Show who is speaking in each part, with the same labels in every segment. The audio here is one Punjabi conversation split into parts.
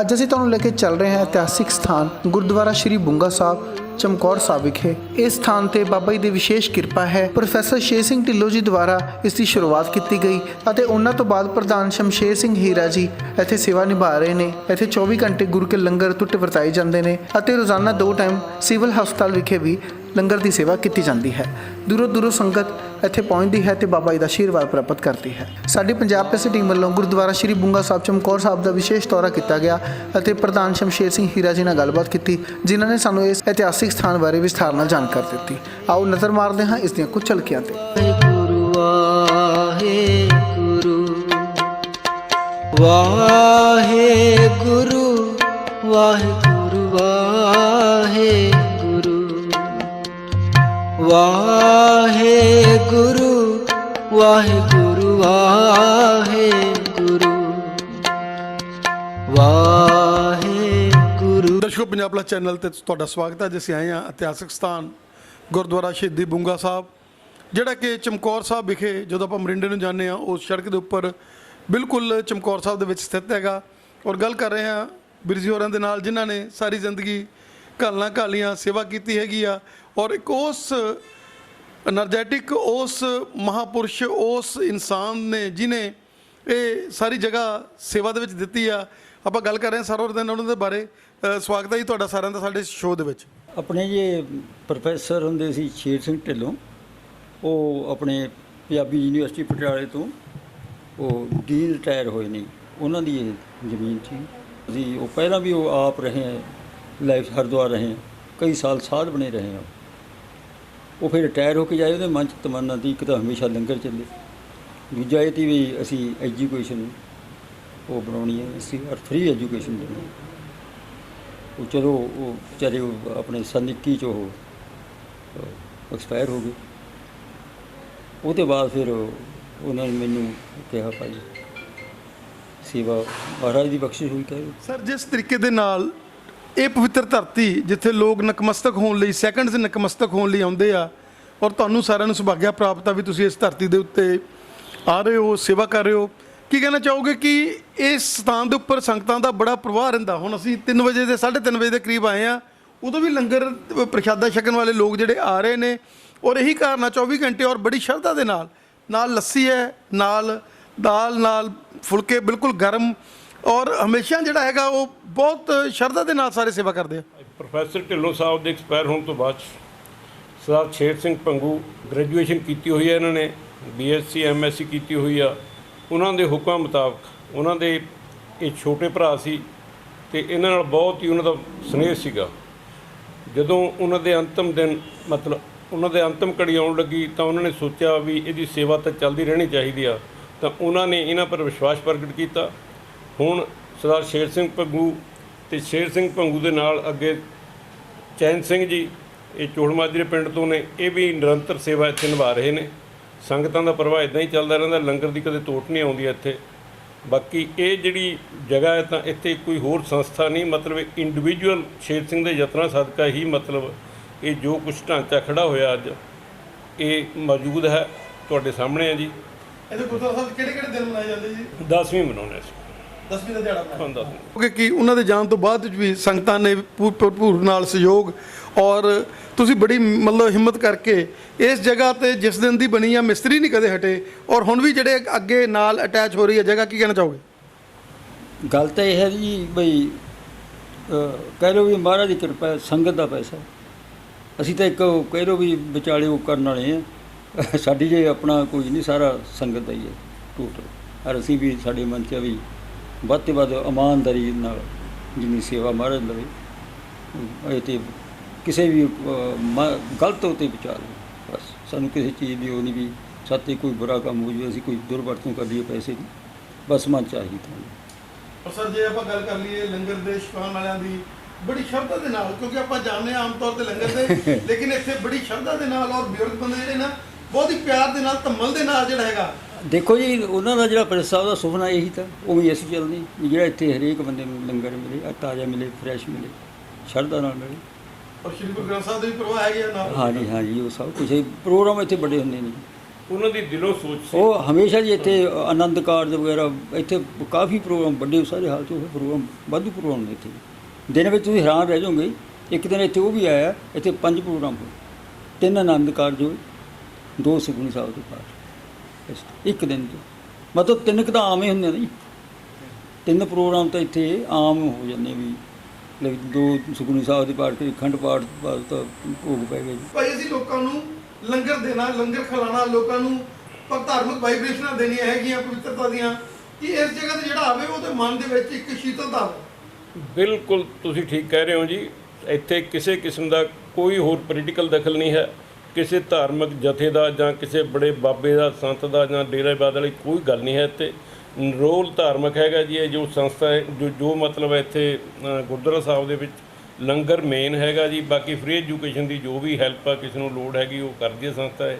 Speaker 1: ਅੱਜ ਅਸੀਂ ਤੁਹਾਨੂੰ ਲੈ ਕੇ ਚੱਲ ਰਹੇ ਹਾਂ ਇਤਿਹਾਸਿਕ ਸਥਾਨ ਗੁਰਦੁਆਰਾ ਸ਼੍ਰੀ ਬੁੰਗਾ ਸਾਹਿਬ, ਚਮਕੌਰ ਸਾਹਿਬ ਵਿਖੇ। ਇਸ ਸਥਾਨ ਤੇ ਬਾਬਾ ਜੀ ਦੀ ਵਿਸ਼ੇਸ਼ ਕਿਰਪਾ ਹੈ। ਪ੍ਰੋਫੈਸਰ ਸ਼ੇਰ ਸਿੰਘ ਢਿੱਲੋਂ ਜੀ ਦੁਆਰਾ ਇਸ ਦੀ ਸ਼ੁਰੂਆਤ ਕੀਤੀ ਗਈ ਅਤੇ ਉਹਨਾਂ ਤੋਂ ਬਾਅਦ ਪ੍ਰਧਾਨ ਸ਼ਮਸ਼ੇਰ ਸਿੰਘ ਹੀਰਾ ਜੀ ਇੱਥੇ ਸੇਵਾ ਨਿਭਾ ਰਹੇ ਨੇ। ਇੱਥੇ 24 ਘੰਟੇ ਗੁਰੂ ਕੇ ਲੰਗਰ ਟੁੱਟ ਵਰਤਾਏ ਜਾਂਦੇ ਨੇ ਅਤੇ ਰੋਜ਼ਾਨਾ ਦੋ ਟਾਈਮ ਸਿਵਲ ਹਸਪਤਾਲ ਵਿਖੇ ਵੀ ਲੰਗਰ ਦੀ ਸੇਵਾ ਕੀਤੀ ਜਾਂਦੀ ਹੈ। ਦੂਰੋਂ ਦੂਰੋਂ ਸੰਗਤ ਇੱਥੇ ਪਹੁੰਚਦੀ ਹੈ ਤੇ ਬਾਬਾ ਜੀ ਦਾ ਆਸ਼ੀਰਵਾਦ ਪ੍ਰਾਪਤ ਕਰਦੀ ਹੈ। ਸਾਡੀ ਪੰਜਾਬ ਪ੍ਰੈਸ ਟੀਮ ਵੱਲੋਂ ਗੁਰਦੁਆਰਾ ਸ਼੍ਰੀ ਬੁੰਗਾ ਸਾਹਿਬ ਚਮਕੌਰ ਸਾਹਿਬ ਦਾ ਵਿਸ਼ੇਸ਼ ਦੌਰਾ ਕੀਤਾ ਗਿਆ ਅਤੇ ਪ੍ਰਧਾਨ ਸ਼ਮਸ਼ੇਰ ਸਿੰਘ ਹੀਰਾ ਜੀ ਨਾਲ ਗੱਲਬਾਤ ਕੀਤੀ, ਜਿਨ੍ਹਾਂ ਨੇ ਸਾਨੂੰ ਇਸ ਇਤਿਹਾਸਿਕ ਸਥਾਨ ਬਾਰੇ ਵਿਸਥਾਰ ਨਾਲ ਜਾਣਕਾਰੀ ਦਿੱਤੀ। ਆਓ ਨਜ਼ਰ ਮਾਰਦੇ ਹਾਂ ਇਸ ਦੀਆਂ ਕੁਝ ਝਲਕੀਆਂ ਤੇ।
Speaker 2: ਵਾਹਿਗੁਰੂ ਵਾਹਿਗੁਰੂ ਵਾਹਿਗੁਰੂ ਵਾਹਿਗੁਰੂ ਵਾਹਿਗੁਰੂ ਵਾਹਿਗੁਰੂ। ਵਾਹਿਗੁਰੂ। ਵਾਹਿਗੁਰੂ
Speaker 3: ਦਰਸ਼ਕੋ, ਪੰਜਾਬ ਪਲਸ ਚੈਨਲ ਤੇ ਤੁਹਾਡਾ ਸਵਾਗਤ ਹੈ। ਜਿਸ ਆਏ ਹਾਂ ਇਤਿਹਾਸਕ ਸਥਾਨ, ਗੁਰਦੁਆਰਾ ਸ਼ਹੀਦੀ ਬੁੰਗਾ ਸਾਹਿਬ। ਜਿਹੜਾ ਕਿ ਚਮਕੌਰ ਸਾਹਿਬ ਵਿਖੇ ਜਦੋਂ ਆਪਾਂ ਮਰਿੰਡੇ ਨੂੰ ਜਾਂਦੇ ਹਾਂ, ਉਸ ਸੜਕ ਦੇ ਉੱਪਰ ਬਿਲਕੁਲ ਚਮਕੌਰ ਸਾਹਿਬ ਦੇ ਵਿੱਚ ਸਥਿਤ ਹੈਗਾ। ਔਰ ਗੱਲ ਕਰ ਰਹੇ ਹਾਂ ਬਿਰਜੀ ਹੋਰਾਂ ਦੇ ਨਾਲ, ਜਿਨ੍ਹਾਂ ਨੇ ਸਾਰੀ ਜ਼ਿੰਦਗੀ ਘਾਲਣਾ ਘਾਲੀਆਂ ਸੇਵਾ ਕੀਤੀ ਹੈਗੀ ਆ ਔਰ ਇੱਕ ਉਸ એનર્ਜੈਟਿਕ ਉਸ ਮਹਾਪੁਰਸ਼, ਉਸ ਇਨਸਾਨ ਨੇ ਜਿਨੇ ਇਹ ਸਾਰੀ ਜਗ੍ਹਾ ਸੇਵਾ ਦੇ ਵਿੱਚ ਦਿੱਤੀ ਆ। ਆਪਾਂ ਗੱਲ ਕਰ ਰਹੇ ਹਾਂ ਸਰਵਰ ਦਿਨ ਉਹਨਾਂ ਦੇ ਬਾਰੇ। ਸਵਾਗਤ ਹੈ ਜੀ ਤੁਹਾਡਾ ਸਾਰਿਆਂ ਦਾ ਸਾਡੇ ਸ਼ੋਅ ਦੇ ਵਿੱਚ।
Speaker 4: ਆਪਣੇ ਜੇ ਪ੍ਰੋਫੈਸਰ ਹੁੰਦੇ ਸੀ ਸ਼ੇਰ ਸਿੰਘ ਢਿੱਲੋਂ। ਉਹ ਆਪਣੇ ਪੰਜਾਬੀ ਯੂਨੀਵਰਸਿਟੀ ਪਟਿਆਲੇ ਤੋਂ ਉਹ ਡੀਲ ਰਿਟਾਇਰ ਹੋਏ ਨੇ। ਉਹਨਾਂ ਦੀ ਜ਼ਮੀਨ ਸੀ। ਅਸੀਂ ਉਹ ਪਹਿਲਾਂ ਵੀ ਉਹ ਆਪ ਰਹੇ ਲਾਈਫ ਹਰਦੁਆਰ ਰਹੇ ਹਾਂ, ਕਈ ਸਾਲ ਸਾਧ ਬਣੇ ਰਹੇ ਹਾਂ। ਉਹ ਫਿਰ ਰਿਟਾਇਰ ਹੋ ਕੇ ਜਾਏ, ਉਹਦੇ ਮਨ ਚ ਤਮੰਨਾ ਦੀ ਇੱਕ ਤਾਂ ਹਮੇਸ਼ਾ ਲੰਗਰ ਚੱਲੇ। ਦੂਜਾ ਇਹ ਤੀ ਵੀ ਅਸੀਂ ਐਜੂਕੇਸ਼ਨ ਉਹ ਬਣਾਉਣੀ ਹੈ, ਅਸੀਂ ਫ੍ਰੀ ਐਜੂਕੇਸ਼ਨ ਦੇਣੀ ਉਹ ਚਲੋ, ਉਹ ਵਿਚਾਰੇ ਉਹ ਆਪਣੇ ਸੰਨ 21 ਚ ਉਹ ਐਕਸਪਾਇਰ ਹੋ ਗਏ। ਉਹਦੇ ਬਾਅਦ ਫਿਰ ਉਹਨਾਂ ਨੇ ਮੈਨੂੰ ਕਿਹਾ, ਭਾਈ ਸੇਵਾ ਮਹਾਰਾਜ ਦੀ ਬਖਸ਼ਿਸ਼ ਹੋਈ, ਕਹੇ
Speaker 3: ਸਰ, ਜਿਸ ਤਰੀਕੇ ਦੇ ਨਾਲ ਇਹ ਪਵਿੱਤਰ ਧਰਤੀ ਜਿੱਥੇ ਲੋਕ ਨਕਮਸਤਕ ਹੋਣ ਲਈ ਸੈਕੰਡਸ ਨਕਮਸਤਕ ਹੋਣ ਲਈ ਆਉਂਦੇ ਆ, ਔਰ ਤੁਹਾਨੂੰ ਸਾਰਿਆਂ ਨੂੰ ਸੁਭਾਗਿਆ ਪ੍ਰਾਪਤ ਆ ਵੀ ਤੁਸੀਂ ਇਸ ਧਰਤੀ ਦੇ ਉੱਤੇ ਆ ਰਹੇ ਹੋ, ਸੇਵਾ ਕਰ ਰਹੇ ਹੋ। ਕੀ ਕਹਿਣਾ ਚਾਹੋਗੇ ਕਿ ਇਸ ਸਥਾਨ ਦੇ ਉੱਪਰ ਸੰਗਤਾਂ ਦਾ ਬੜਾ ਪ੍ਰਵਾਹ ਰਹਿੰਦਾ? ਹੁਣ ਅਸੀਂ 3 ਵਜੇ ਦੇ 3:30 ਵਜੇ ਦੇ ਕਰੀਬ ਆਏ ਆ, ਉਦੋਂ ਵੀ ਲੰਗਰ ਪ੍ਰਸ਼ਾਦਾ ਛਕਣ ਵਾਲੇ ਲੋਕ ਜਿਹੜੇ ਆ ਰਹੇ ਨੇ, ਔਰ ਇਹੀ ਕਾਰਨ ਆ 24 ਘੰਟੇ ਔਰ ਬੜੀ ਸ਼ਰਧਾ ਦੇ ਨਾਲ ਨਾਲ ਲੱਸੀ ਹੈ, ਨਾਲ ਦਾਲ, ਨਾਲ ਫੁਲਕੇ, ਬਿਲਕੁਲ ਗਰਮ ਔਰ ਹਮੇਸ਼ਾ ਜਿਹੜਾ ਹੈਗਾ ਉਹ ਬਹੁਤ ਸ਼ਰਧਾ ਦੇ ਨਾਲ ਸਾਰੇ ਸੇਵਾ ਕਰਦੇ ਆ।
Speaker 5: ਪ੍ਰੋਫੈਸਰ ਢਿੱਲੋਂ ਸਾਹਿਬ ਦੇ ਐਕਸਪਾਇਰ ਹੋਣ ਤੋਂ ਬਾਅਦ 'ਚ ਸਰਦਾਰ ਸ਼ੇਰ ਸਿੰਘ ਪੰਗੂ ਗ੍ਰੈਜੂਏਸ਼ਨ ਕੀਤੀ ਹੋਈ ਹੈ ਇਹਨਾਂ ਨੇ ਬੀਐਸਸੀ ਐਮਐਸਸੀ ਕੀਤੀ ਹੋਈ ਆ। ਉਹਨਾਂ ਦੇ ਹੁਕਮ ਮੁਤਾਬਕ ਉਹਨਾਂ ਦੇ ਇਹ ਛੋਟੇ ਭਰਾ ਸੀ ਤੇ ਇਹਨਾਂ ਨਾਲ ਬਹੁਤ ਹੀ ਉਹਨਾਂ ਦਾ ਸਨੇਹ ਸੀਗਾ। ਜਦੋਂ ਉਹਨਾਂ ਦੇ ਅੰਤਮ ਦਿਨ ਮਤਲਬ ਉਹਨਾਂ ਦੇ ਅੰਤਮ ਘੜੀ ਆਉਣ ਲੱਗੀ ਤਾਂ ਉਹਨਾਂ ਨੇ ਸੋਚਿਆ ਵੀ ਇਹਦੀ ਸੇਵਾ ਤਾਂ ਚੱਲਦੀ ਰਹਿਣੀ ਚਾਹੀਦੀ ਆ। ਤਾਂ ਉਹਨਾਂ ਨੇ ਇਹਨਾਂ ਪਰ ਵਿਸ਼ਵਾਸ ਪ੍ਰਗਟ ਕੀਤਾ। ਹੁਣ ਸਰਦਾਰ ਸ਼ੇਰ ਸਿੰਘ ਭੰਗੂ ਤੇ ਸ਼ੇਰ ਸਿੰਘ ਭੰਗੂ ਦੇ ਨਾਲ ਅੱਗੇ ਚੈਨ ਸਿੰਘ ਜੀ ਇਹ ਚੋੜਮਾਜਰੇ ਪਿੰਡ ਤੋਂ ਨੇ ਇਹ ਵੀ ਨਿਰੰਤਰ ਸੇਵਾ ਇੱਥੇ ਨਿਭਾ ਰਹੇ ਨੇ। ਸੰਗਤਾਂ ਦਾ ਪ੍ਰਵਾਹ ਇਦਾਂ ਹੀ ਚੱਲਦਾ ਰਹਿੰਦਾ ਲੰਗਰ ਦੀ ਕਦੇ ਤੋਟ ਨਹੀਂ ਆਉਂਦੀ ਇੱਥੇ। ਬਾਕੀ ਇਹ ਜਿਹੜੀ ਜਗ੍ਹਾ ਹੈ ਤਾਂ ਇੱਥੇ ਕੋਈ ਹੋਰ ਸੰਸਥਾ ਨਹੀਂ ਮਤਲਬ ਇੰਡੀਵਿਜੂਅਲ ਸ਼ੇਰ ਸਿੰਘ ਦੇ ਯਤਨਾਂ ਸਦਕਾ ਹੀ ਮਤਲਬ ਇਹ ਜੋ ਕੁਝ ਢਾਂਚਾ ਖੜਾ ਹੋਇਆ ਅੱਜ ਇਹ ਮੌਜੂਦ ਹੈ ਤੁਹਾਡੇ ਸਾਹਮਣੇ ਹੈ ਜੀ।
Speaker 3: ਇਹਦੇ ਗੁਰਦੁਆਰਾ ਸਾਹਿਬ ਕਿਹੜੇ ਕਿਹੜੇ ਦਿਨ ਮਨਾਏ ਜਾਂਦੇ ਜੀ?
Speaker 5: 10ਵੀਂ ਮਨਾਉਣੇ ਸੀ
Speaker 3: 10ਵੀਂ ਦਾ ਦਿਹਾੜਾ
Speaker 5: ਤੁਹਾਨੂੰ ਦੱਸ ਦਿੰਦਾ।
Speaker 3: ਕਿਉਂਕਿ ਕਿ ਉਹਨਾਂ ਦੇ ਜਾਣ ਤੋਂ ਬਾਅਦ ਵਿੱਚ ਵੀ ਸੰਗਤਾਂ ਨੇ ਭੂ- ਭਰਪੂਰ ਨਾਲ ਸਹਿਯੋਗ ਔਰ ਤੁਸੀਂ ਬੜੀ ਮਤਲਬ ਹਿੰਮਤ ਕਰਕੇ ਇਸ ਜਗ੍ਹਾ ਤੇ ਜਿਸ ਦਿਨ ਦੀ ਬਣੀ ਆ ਮਿਸਤਰੀ ਨਹੀਂ ਕਦੇ ਹਟੇ ਔਰ ਹੁਣ ਵੀ ਜਿਹੜੇ ਅੱਗੇ ਨਾਲ ਅਟੈਚ ਹੋ ਰਹੀ ਹੈ ਜਗ੍ਹਾ ਕੀ ਕਹਿਣਾ ਚਾਹੋਗੇ?
Speaker 4: ਗੱਲ ਤਾਂ ਇਹ ਹੈ ਜੀ ਬਈ ਅਹ, ਕਹਿ ਲਓ ਵੀ ਮਹਾਰਾਜ ਦੀ ਕਿਰਪਾ ਹੈ, ਸੰਗਤ ਦਾ ਪੈਸਾ। ਅਸੀਂ ਤਾਂ ਇੱਕ ਉਹ ਕਹਿ ਲਓ ਵੀ ਵਿਚਾਲੇ ਉਹ ਕਰਨ ਵਾਲੇ ਆ ਸਾਡੀ ਜੇ ਆਪਣਾ ਕੋਈ ਨਹੀਂ ਸਾਰਾ ਸੰਗਤ ਦਾ ਹੀ ਹੈ ਟੋਟਲ ਔਰ ਅਸੀਂ ਵੀ ਸਾਡੇ ਮਨ 'ਚ ਆ ਵੀ ਵੱਧ ਤੋਂ ਵੱਧ ਇਮਾਨਦਾਰੀ ਨਾਲ ਜਿੰਨੀ ਸੇਵਾ ਮਹਾਰਾਜ ਲਵੇ ਇਹ ਤੇ ਕਿਸੇ ਵੀ ਗਲਤ ਉਤੇ ਵਿਚਾਰ। ਬਸ ਸਾਨੂੰ ਕਿਸੇ ਚੀਜ਼ ਦੀ ਉਹ ਨਹੀਂ ਵੀ ਸਾਤੇ ਕੋਈ ਬੁਰਾ ਕੰਮ ਹੋ ਜਾਵੇ ਅਸੀਂ ਕੋਈ ਦੁਰਵਰਤੋਂ ਕਰ ਲਈਏ ਪੈਸੇ ਦੀ ਬਸ ਮਨ ਚਾਹੀਦਾ ਤੁਹਾਨੂੰ
Speaker 3: ਸਰ ਜੇ ਆਪਾਂ ਗੱਲ ਕਰ ਲਈਏ ਲੰਗਰ ਦੇ ਛਕਾਉਣ ਵਾਲਿਆਂ ਦੀ ਬੜੀ ਸ਼ਰਧਾ ਦੇ ਨਾਲ ਕਿਉਂਕਿ ਆਪਾਂ ਜਾਣਦੇ ਆਮ ਤੌਰ ਤੇ ਲੰਗਰ ਦੇ ਲੇਕਿਨ ਇੱਥੇ ਬੜੀ ਸ਼ਰਧਾ ਦੇ ਨਾਲ ਔਰ ਬਜ਼ੁਰਗ ਬੰਦੇ ਜਿਹੜੇ ਨਾ ਬਹੁਤ ਹੀ ਪਿਆਰ ਦੇ ਨਾਲ ਧੰਮਲ ਦੇ ਨਾਲ ਜਿਹੜਾ ਹੈਗਾ
Speaker 4: ਦੇਖੋ ਜੀ ਉਹਨਾਂ ਦਾ ਜਿਹੜਾ ਪ੍ਰੈਸ ਸਾਹਿਬ ਦਾ ਸੁਪਨਾ ਇਹੀ ਤਾਂ ਉਹ ਵੀ ਅਸੀਂ ਚੱਲਦੇ ਵੀ ਜਿਹੜਾ ਇੱਥੇ ਹਰੇਕ ਬੰਦੇ ਨੂੰ ਲੰਗਰ ਮਿਲੇ ਆ ਤਾਜ਼ਾ ਮਿਲੇ ਫਰੈਸ਼ ਮਿਲੇ ਸ਼ਰਧਾ ਨਾਲ ਮਿਲੇ।
Speaker 3: ਔਰ ਸ਼੍ਰੀ ਗੁਰੂ ਗ੍ਰੰਥ ਸਾਹਿਬ ਦੇ ਵੀ ਪ੍ਰਵਾਹ ਹੈਗੇ ਆ ਨਾਲ।
Speaker 4: ਹਾਂਜੀ ਹਾਂਜੀ ਉਹ ਸਭ ਕੁਝ ਪ੍ਰੋਗਰਾਮ ਇੱਥੇ ਬੜੇ ਹੁੰਦੇ ਨੇ।
Speaker 5: ਉਹਨਾਂ ਦੀ ਦਿਲੋਂ ਸੋਚ ਸੀ।
Speaker 4: ਉਹ ਹਮੇਸ਼ਾ ਜੀ ਇੱਥੇ ਆਨੰਦ ਕਾਰਜ ਵਗੈਰਾ ਇੱਥੇ ਕਾਫੀ ਪ੍ਰੋਗਰਾਮ ਵੱਡੇ ਸਾਰੇ ਹਾਲ 'ਚ ਉਹ ਪ੍ਰੋਗਰਾਮ ਵਾਧੂ ਪ੍ਰੋਗਰਾਮ ਨੇ ਇੱਥੇ। ਦਿਨ ਵਿੱਚ ਤੁਸੀਂ ਹੈਰਾਨ ਰਹਿ ਜਾਓਗੇ ਇੱਕ ਦਿਨ ਇੱਥੇ ਉਹ ਵੀ ਆਇਆ ਇੱਥੇ ਪੰਜ ਪ੍ਰੋਗਰਾਮ ਹੋਏ। ਤਿੰਨ ਆਨੰਦ ਕਾਰਜ ਹੋਏ ਦੋ ਸੁਖਮਨੀ ਸਾਹਿਬ ਦੇ ਪਾਠ। ਇੱਕ ਦਿਨ 'ਚ। ਮਤਲਬ ਤਿੰਨ ਕੁ ਤਾਂ ਆਮ ਹੀ ਹੁੰਦੇ ਨੇ ਜੀ। ਤਿੰਨ ਪ੍ਰੋਗਰਾਮ ਤਾਂ ਇੱਥੇ ਆਮ ਹੋ ਜਾਂਦੇ ਵੀ ਲੈ ਵੀ ਦੋ ਸੁਖਮਨੀ ਸਾਹਿਬ ਦੇ ਪਾਠ ਤੇ ਅਖੰਡ ਪਾਠ ਬਾਅਦ ਤਾਂ ਭੋਗ ਪੈ ਗਿਆ ਜੀ।
Speaker 3: ਭਾਈ ਅਸੀਂ ਲੋਕਾਂ ਨੂੰ ਲੰਗਰ ਦੇਣਾ ਲੰਗਰ ਖਿਲਾਣਾ ਲੋਕਾਂ ਨੂੰ ਪਰ ਧਾਰਮਿਕ ਵਾਈਬ੍ਰੇਸ਼ਨਾਂ ਦੇਣੀਆਂ ਹੈਗੀਆਂ ਪਵਿੱਤਰਤਾ ਦੀਆਂ ਕਿ ਇਸ ਜਗ੍ਹਾ ਤੇ ਜਿਹੜਾ ਆਵੇ ਉਹਦੇ ਮਨ ਦੇ ਵਿੱਚ ਇੱਕ ਸ਼ੀਤਲਤਾ ਆਵੇ।
Speaker 5: ਬਿਲਕੁਲ ਤੁਸੀਂ ਠੀਕ ਕਹਿ ਰਹੇ ਹੋ ਜੀ। ਇੱਥੇ ਕਿਸੇ ਕਿਸਮ ਦਾ ਕੋਈ ਹੋਰ ਪੋਲੀਟੀਕਲ ਦਖਲ ਨਹੀਂ ਹੈ। ਕਿਸੇ ਧਾਰਮਿਕ ਜਥੇ ਦਾ ਜਾਂ ਕਿਸੇ ਬੜੇ ਬਾਬੇ ਦਾ, ਸੰਤ ਦਾ ਜਾਂ ਡੇਰਾਬਾਦ ਵਾਲੀ ਕੋਈ ਗੱਲ ਨਹੀਂ ਹੈ ਇੱਥੇ। ਨਿਰੋਲ ਧਾਰਮਿਕ ਹੈਗਾ ਜੀ, ਇਹ ਜੋ ਸੰਸਥਾ ਹੈ, ਜੋ ਜੋ ਮਤਲਬ ਹੈ ਇੱਥੇ ਗੁਰਦੁਆਰਾ ਸਾਹਿਬ ਦੇ ਵਿੱਚ ਲੰਗਰ ਮੇਨ ਹੈਗਾ ਜੀ। ਬਾਕੀ ਫ੍ਰੀ ਐਜੂਕੇਸ਼ਨ ਦੀ ਜੋ ਵੀ ਹੈਲਪ ਆ, ਕਿਸੇ ਨੂੰ ਲੋੜ ਹੈਗੀ, ਉਹ ਕਰਦੀ ਹੈ ਸੰਸਥਾ ਹੈ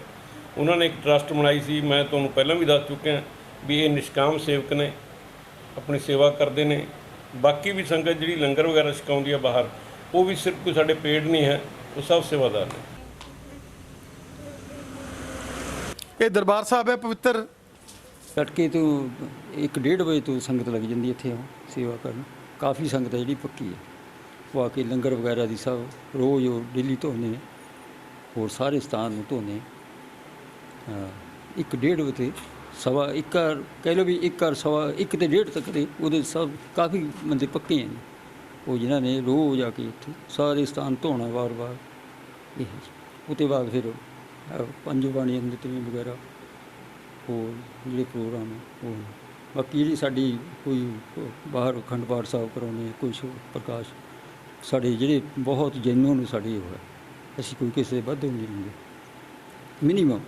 Speaker 5: ਉਹਨਾਂ ਨੇ ਇੱਕ ਟਰਸਟ ਬਣਾਈ ਸੀ, ਮੈਂ ਤੁਹਾਨੂੰ ਪਹਿਲਾਂ ਵੀ ਦੱਸ ਚੁੱਕਿਆ ਵੀ ਇਹ ਨਿਸ਼ਕਾਮ ਸੇਵਕ ਨੇ, ਆਪਣੀ ਸੇਵਾ ਕਰਦੇ ਨੇ। ਬਾਕੀ ਵੀ ਸੰਗਤ ਜਿਹੜੀ ਲੰਗਰ ਵਗੈਰਾ ਛਕਾਉਂਦੀ ਆ ਬਾਹਰ, ਉਹ ਵੀ ਸਿਰਫ ਕੋਈ ਸਾਡੇ ਪੇਡ ਨਹੀਂ ਹੈ, ਉਹ ਸਭ ਸੇਵਾਦਾਰ ਨੇ।
Speaker 3: ਇਹ ਦਰਬਾਰ ਸਾਹਿਬ ਹੈ ਪਵਿੱਤਰ।
Speaker 4: ਤੜਕੇ ਤੋਂ 1:30 ਵਜੇ ਤੋਂ ਸੰਗਤ ਲੱਗ ਜਾਂਦੀ ਇੱਥੇ ਉਹ ਸੇਵਾ ਕਰਨ। ਕਾਫੀ ਸੰਗਤ ਹੈ ਜਿਹੜੀ ਪੱਕੀ ਹੈ। ਉਹ ਆ ਕੇ ਲੰਗਰ ਵਗੈਰਾ ਦੀ ਸਭ ਰੋਜ਼ ਉਹ ਡੇਲੀ ਧੋਨੇ ਹੋਰ ਸਾਰੇ ਸਥਾਨ ਨੂੰ ਧੋਨੇ ਇੱਕ ਡੇਢ ਵਜੇ ਤੇ ਸਵਾ ਇੱਕ ਘਰ ਕਹਿ ਲਓ ਵੀ ਇੱਕ ਘਰ ਸਵਾ ਇੱਕ ਤੇ ਡੇਢ ਤੱਕ ਦੇ ਉਹਦੇ ਸਭ ਕਾਫੀ ਬੰਦੇ ਪੱਕੇ ਹਨ ਉਹ ਜਿਨ੍ਹਾਂ ਨੇ ਰੋਜ਼ ਆ ਕੇ ਇੱਥੇ ਸਾਰੇ ਸਥਾਨ ਧੋਣਾ ਵਾਰ-ਵਾਰ, ਇਹ ਉਹਦੇ ਬਾਅਦ ਫਿਰ ਪੰਜ ਬਾਣੀ ਨਿਤਨੇਮ ਵਗੈਰਾ, ਹੋਰ ਜਿਹੜੇ ਪ੍ਰੋਗਰਾਮ ਉਹ ਬਾਕੀ ਜਿਹੜੀ ਸਾਡੀ ਕੋਈ ਬਾਹਰ ਅਖੰਡ ਪਾਠ ਸਾਹਿਬ ਕਰਾਉਣੇ ਕੁਝ ਪ੍ਰਕਾਸ਼, ਸਾਡੇ ਜਿਹੜੇ ਬਹੁਤ ਜੈਨੂਨ ਸਾਡੇ ਉਹ ਹੈ। ਅਸੀਂ ਕੋਈ ਕਿਸੇ ਦੇ ਵੱਧ ਨਹੀਂ ਲੈਂਦੇ ਮਿਨੀਮਮ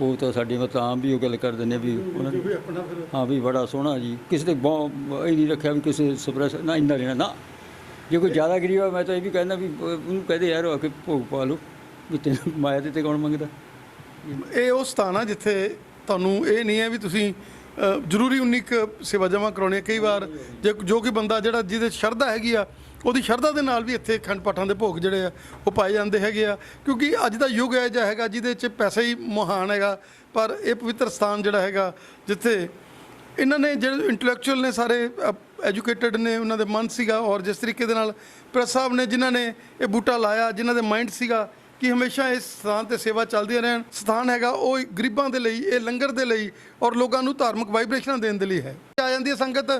Speaker 4: ਉਹ ਤਾਂ ਸਾਡੇ ਮਤਲਬ ਆਮ ਵੀ ਉਹ ਗੱਲ ਕਰ ਦਿੰਦੇ ਵੀ ਉਹਨਾਂ ਨੇ ਹਾਂ ਵੀ ਬੜਾ ਸੋਹਣਾ ਜੀ। ਕਿਸੇ ਦੇ ਬਹੁ- ਇਹ ਨਹੀਂ ਰੱਖਿਆ ਵੀ ਕਿਸੇ ਸਪਰੈਸ ਨਾ ਇੰਨਾ ਲੈਣਾ, ਨਾ। ਜੇ ਕੋਈ ਜ਼ਿਆਦਾ ਗਰੀਬ ਆ, ਮੈਂ ਤਾਂ ਇਹ ਵੀ ਕਹਿੰਦਾ ਵੀ ਉਹਨੂੰ ਕਹਦੇ ਯਾਰ ਆ ਕੇ ਭੋਗ ਪਾ ਲਓ। ਵੀ ਤੈਨੂੰ ਮਾਇਆ ਦੇ ਤੇ ਕੌਣ ਮੰਗਦਾ?
Speaker 3: ਇਹ ਉਹ ਸਥਾਨ ਆ ਜਿੱਥੇ ਤੁਹਾਨੂੰ ਇਹ ਨਹੀਂ ਹੈ ਵੀ ਤੁਸੀਂ ਅ, ਜ਼ਰੂਰੀ ਉਨੀ ਕੁ ਸੇਵਾ ਜਮ੍ਹਾਂ ਕਰਾਉਣੀ ਹੈ। ਕਈ ਵਾਰ ਜੇ ਜੋ ਕਿ ਬੰਦਾ ਜਿਹੜਾ ਜਿਹਦੇ 'ਚ ਸ਼ਰਧਾ ਹੈਗੀ ਆ ਉਹਦੀ ਸ਼ਰਧਾ ਦੇ ਨਾਲ ਵੀ ਇੱਥੇ ਖੰਡ ਪਾਠਾਂ ਦੇ ਭੋਗ ਜਿਹੜੇ ਆ ਉਹ ਪਾਏ ਜਾਂਦੇ ਹੈਗੇ ਆ। ਕਿਉਂਕਿ ਅੱਜ ਦਾ ਯੁੱਗ ਹੈ ਜਿਹਾ ਹੈਗਾ ਜਿਹਦੇ 'ਚ ਪੈਸਾ ਹੀ ਮਹਾਨ ਹੈਗਾ ਪਰ ਇਹ ਪਵਿੱਤਰ ਸਥਾਨ ਜਿਹੜਾ ਹੈਗਾ ਜਿੱਥੇ ਇਹਨਾਂ ਨੇ ਜਿਹੜੇ ਇੰਟੈਲੈਕਚੁਅਲ ਨੇ ਸਾਰੇ ਐਜੂਕੇਟਡ ਨੇ ਉਹਨਾਂ ਦੇ ਮਨ ਸੀਗਾ ਔਰ ਜਿਸ ਤਰੀਕੇ ਦੇ ਨਾਲ ਪ੍ਰੈਸ ਸਾਹਿਬ ਨੇ ਜਿਨ੍ਹਾਂ ਨੇ ਇਹ ਬੂਟਾ ਲਾਇਆ ਜਿਨ੍ਹਾਂ ਦੇ ਮਾਈਂਡ ਸੀਗਾ ਕਿ ਹਮੇਸ਼ਾ ਇਸ ਸਥਾਨ ਤੇ ਸੇਵਾ ਚੱਲਦੀ ਰਹਿਣ। ਸਥਾਨ ਹੈਗਾ ਉਹ ਗਰੀਬਾਂ ਦੇ ਲਈ, ਇਹ ਲੰਗਰ ਦੇ ਲਈ ਔਰ ਲੋਕਾਂ ਨੂੰ ਧਾਰਮਿਕ ਵਾਈਬ੍ਰੇਸ਼ਨਾਂ ਦੇਣ ਦੇ ਲਈ ਹੈ। ਆ ਜਾਂਦੀ ਹੈ ਸੰਗਤ,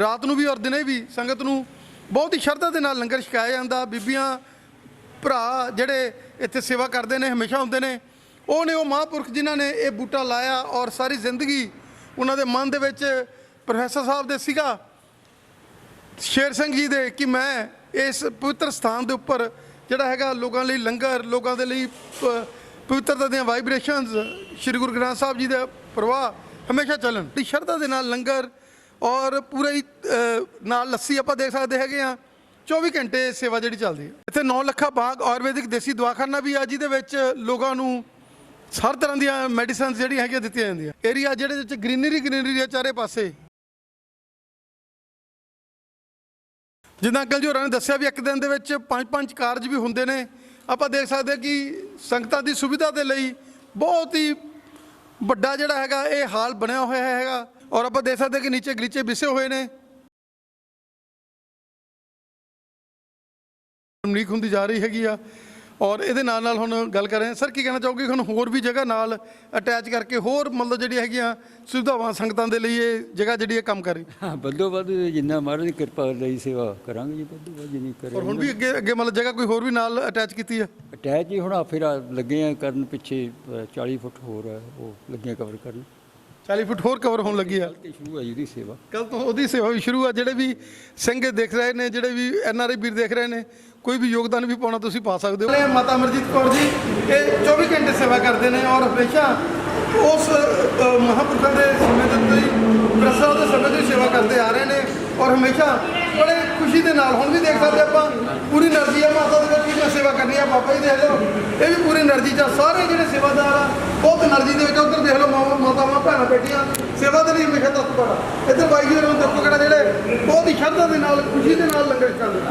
Speaker 3: ਰਾਤ ਨੂੰ ਵੀ ਔਰ ਦਿਨੇ ਵੀ ਸੰਗਤ ਨੂੰ ਬਹੁਤ ਹੀ ਸ਼ਰਧਾ ਦੇ ਨਾਲ ਲੰਗਰ ਛਕਾਇਆ ਜਾਂਦਾ। ਬੀਬੀਆਂ, ਭਰਾ ਜਿਹੜੇ ਇੱਥੇ ਸੇਵਾ ਕਰਦੇ ਨੇ, ਹਮੇਸ਼ਾ ਹੁੰਦੇ ਨੇ, ਉਹ ਨੇ ਉਹ ਮਹਾਂਪੁਰਖ ਜਿਨ੍ਹਾਂ ਨੇ ਇਹ ਬੂਟਾ ਲਾਇਆ ਔਰ ਸਾਰੀ ਜ਼ਿੰਦਗੀ ਉਹਨਾਂ ਦੇ ਮਨ ਦੇ ਵਿੱਚ ਪ੍ਰੋਫੈਸਰ ਸਾਹਿਬ ਦੇ ਸੀਗਾ, ਸ਼ੇਰ ਸਿੰਘ ਜੀ ਦੇ ਕਿ ਮੈਂ ਇਸ ਪਵਿੱਤਰ ਸਥਾਨ ਦੇ ਉੱਪਰ ਜਿਹੜਾ ਹੈਗਾ ਲੋਕਾਂ ਲਈ ਲੰਗਰ ਲੋਕਾਂ ਦੇ ਲਈ ਪਵਿੱਤਰਤਾ ਦੀਆਂ ਵਾਈਬ੍ਰੇਸ਼ਨਸ ਸ੍ਰੀ ਗੁਰੂ ਗ੍ਰੰਥ ਸਾਹਿਬ ਜੀ ਦਾ ਪ੍ਰਵਾਹ ਹਮੇਸ਼ਾ ਚੱਲਣ। ਦੀ ਸ਼ਰਧਾ ਦੇ ਨਾਲ ਲੰਗਰ ਔਰ ਪੂਰੇ ਹੀ, ਨਾਲ ਲੱਸੀ ਆਪਾਂ ਦੇਖ ਸਕਦੇ ਹੈਗੇ ਆ 24 ਘੰਟੇ ਸੇਵਾ ਜਿਹੜੀ ਚੱਲਦੀ ਹੈ। ਇੱਥੇ 9 ਲੱਖਾ ਬਾਗ ਆਯੁਰਵੈਦਿਕ ਦੇਸੀ ਦਵਾਖਾਨਾ ਵੀ ਆ ਜਿਹਦੇ ਵਿੱਚ ਲੋਕਾਂ ਨੂੰ ਹਰ ਤਰ੍ਹਾਂ ਦੀਆਂ ਮੈਡੀਸਨਸ ਜਿਹੜੀਆਂ ਹੈਗੀਆਂ ਦਿੱਤੀਆਂ ਜਾਂਦੀਆਂ। ਏਰੀਆ ਜਿਹੜੇ ਵਿੱਚ ਗ੍ਰੀਨਰੀ ਗ੍ਰੀਨਰੀ ਹੈ ਚਾਰੇ ਪਾਸੇ ਜਿੱਦਾਂ ਅੰਕਲ ਜੀ ਹੋਰਾਂ ਨੇ ਦੱਸਿਆ ਵੀ ਇੱਕ ਦਿਨ ਦੇ ਵਿੱਚ ਪੰਜ ਪੰਜ ਕਾਰਜ ਵੀ ਹੁੰਦੇ ਨੇ, ਆਪਾਂ ਦੇਖ ਸਕਦੇ ਕਿ ਸੰਗਤਾਂ ਦੀ ਸੁਵਿਧਾ ਦੇ ਲਈ ਬਹੁਤ ਹੀ ਵੱਡਾ ਜਿਹੜਾ ਹੈਗਾ, ਇਹ ਹਾਲ ਬਣਿਆ ਹੋਇਆ ਹੈਗਾ ਔਰ ਆਪਾਂ ਦੇਖ ਸਕਦੇ ਕਿ ਨੀਚੇ ਗਲੀਚੇ ਵਿਸੇ ਹੋਏ ਨੇ। ਉਮੀਦ ਹੁੰਦੀ ਜਾ ਰਹੀ ਹੈਗੀ ਆ। ਔਰ ਇਹਦੇ ਨਾਲ ਨਾਲ ਹੁਣ ਗੱਲ ਕਰ ਰਹੇ ਹਾਂ। ਸਰ ਕੀ ਕਹਿਣਾ ਚਾਹੋਗੇ ਹੁਣ ਹੋਰ ਵੀ ਜਗ੍ਹਾ ਨਾਲ ਅਟੈਚ ਕਰਕੇ ਹੋਰ ਮਤਲਬ ਜਿਹੜੀ ਹੈਗੀਆਂ ਸੁਵਿਧਾਵਾਂ ਸੰਗਤਾਂ ਦੇ ਲਈ ਇਹ ਜਗ੍ਹਾ ਜਿਹੜੀ ਇਹ ਕੰਮ ਕਰ ਰਹੀ?
Speaker 4: ਹਾਂ ਵੱਧੋ ਵੱਧ ਜਿੰਨਾ ਮਹਾਰਾਜ ਦੀ ਕਿਰਪਾ ਲਈ ਸੇਵਾ ਕਰਾਂਗੇ ਜੀ ਵੱਧੋ ਵੱਧ ਜਿੰਨੀ
Speaker 3: ਔਰ
Speaker 4: ਕਰੇ
Speaker 3: ਹੁਣ ਵੀ ਅੱਗੇ ਅੱਗੇ ਮਤਲਬ ਜਗ੍ਹਾ ਕੋਈ ਹੋਰ ਵੀ ਨਾਲ ਅਟੈਚ ਕੀਤੀ ਹੈ
Speaker 4: ਅਟੈਚ ਹੀ ਹੁਣ ਆ ਫਿਰ ਲੱਗੇ ਆ ਕਰਨ ਪਿੱਛੇ ਅ, 40 ਫੁੱਟ ਹੋਰ ਆ ਉਹ ਲੱਗੇ ਕਵਰ ਕਰਨ।
Speaker 3: 40 ਫੁੱਟ ਹੋਰ ਕਵਰ ਹੋਣ ਲੱਗੀ ਆ।
Speaker 4: ਤੇ ਸ਼ੁਰੂ ਆ ਜੀ ਸੇਵਾ।
Speaker 3: ਕੱਲ ਤੋਂ ਉਹਦੀ ਸੇਵਾ ਵੀ ਸ਼ੁਰੂ ਆ ਜਿਹੜੇ ਵੀ ਸਿੰਘ ਦੇਖ ਰਹੇ ਨੇ ਜਿਹੜੇ ਵੀ ਐਨ ਆਰ ਆਈ ਵੀਰ ਦੇਖ ਰਹੇ ਨੇ ਕੋਈ ਵੀ ਯੋਗਦਾਨ ਵੀ ਪਾਉਣਾ ਤੁਸੀਂ ਪਾ ਸਕਦੇ ਹੋ। ਮਾਤਾ ਅਮਰਜੀਤ ਕੌਰ ਜੀ ਇਹ 24 ਘੰਟੇ ਸੇਵਾ ਕਰਦੇ ਨੇ ਔਰ ਹਮੇਸ਼ਾ ਉਸ ਮਹਾਂਪੁਰਖਾਂ ਦੇ ਸਮੇਂ ਤੋਂ ਹੀ ਪ੍ਰਸਾਦ ਦੇ ਸਮੇਂ ਤੋਂ ਹੀ ਸੇਵਾ ਕਰਦੇ ਆ ਰਹੇ ਨੇ ਔਰ ਹਮੇਸ਼ਾ ਬੜੇ ਖੁਸ਼ੀ ਦੇ ਨਾਲ, ਹੁਣ ਵੀ ਦੇਖ ਸਕਦੇ ਆਪਾਂ, ਪੂਰੀ એનર્ਜੀ ਆ ਮਾਤਾ ਦੇ ਵਿੱਚ ਮੈਂ ਸੇਵਾ ਕਰਨੀ ਆ ਬਾਬਾ ਜੀ ਦੇ ਲਓ। ਇਹ ਵੀ ਪੂਰੀ એનર્ਜੀ ਚ ਸਾਰੇ ਜਿਹੜੇ ਸੇਵਾਦਾਰ ਆ, ਬਹੁਤ એનર્ਜੀ ਦੇ ਵਿੱਚ ਉਧਰ ਦੇਖ ਲਓ ਮਾਤਾਵਾਂ ਭੈਣਾਂ ਬੇਟੀਆਂ ਸੇਵਾ ਦੇ ਲਈ ਮਿਹਨਤ ਤੱਕ ਇੱਧਰ ਬਾਈ ਜੀ ਹੋਰਾਂ ਨੂੰ ਦੇਖੋ ਕਿਹੜਾ ਜਿਹੜੇ ਬਹੁਤ ਹੀ ਸ਼ਰਧਾ ਦੇ ਨਾਲ, ਖੁਸ਼ੀ ਦੇ ਨਾਲ ਲੰਗਰ ਚੱਲਦਾ